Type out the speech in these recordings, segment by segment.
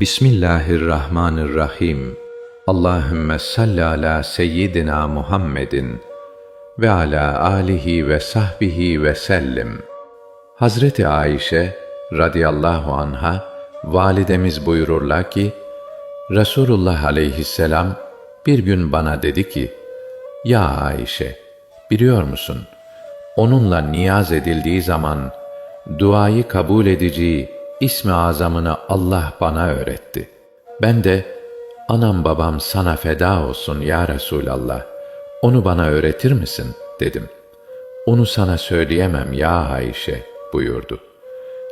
Bismillahirrahmanirrahim. Allahümme salli ala seyyidina Muhammedin ve ala alihi ve sahbihi ve sellim. Hazreti Ayşe radıyallahu anha validemiz buyururlar ki Resulullah aleyhisselam bir gün bana dedi ki Ya Ayşe biliyor musun onunla niyaz edildiği zaman duayı kabul edici ismi azamını Allah bana öğretti. Ben de anam babam sana feda olsun ya Resulallah onu bana öğretir misin dedim. Onu sana söyleyemem ya Ayşe buyurdu.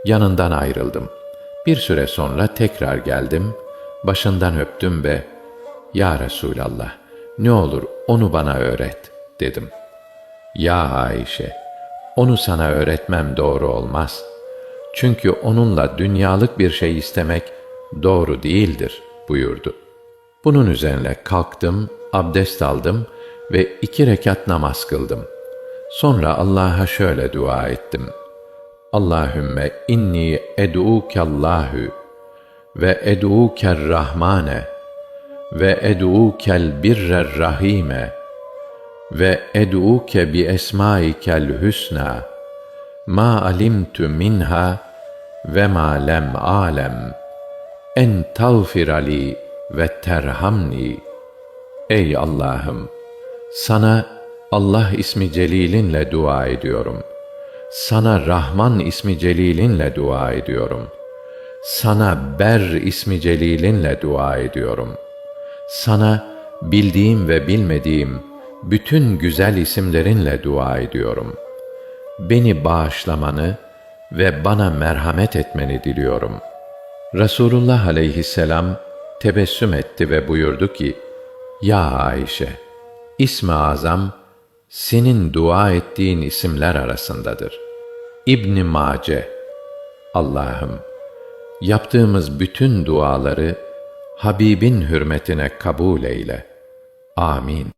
Yanından ayrıldım. Bir süre sonra tekrar geldim, başından öptüm ve Ya Resulallah, ne olur onu bana öğret dedim. Ya Ayşe, onu sana öğretmem doğru olmaz. Çünkü onunla dünyalık bir şey istemek doğru değildir buyurdu. Bunun üzerine kalktım, abdest aldım ve iki rekat namaz kıldım. Sonra Allah'a şöyle dua ettim. Allahümme inni ed'ukallahu ve ed'uker rahmane ve ed'ukel birrer rahime ve ed'uke bi esmaikel hüsna ma alimtu minha ve ma lem alem en tağfir ali ve terhamni ey Allah'ım sana Allah ismi celilinle dua ediyorum. Sana Rahman ismi celilinle dua ediyorum. Sana Ber ismi celilinle dua ediyorum. Sana bildiğim ve bilmediğim bütün güzel isimlerinle dua ediyorum. Beni bağışlamanı ve bana merhamet etmeni diliyorum. Resulullah aleyhisselam tebessüm etti ve buyurdu ki, Ya Ayşe, İsmi Azam, senin dua ettiğin isimler arasındadır. İbn Mace Allah'ım yaptığımız bütün duaları Habibin hürmetine kabul eyle. Amin.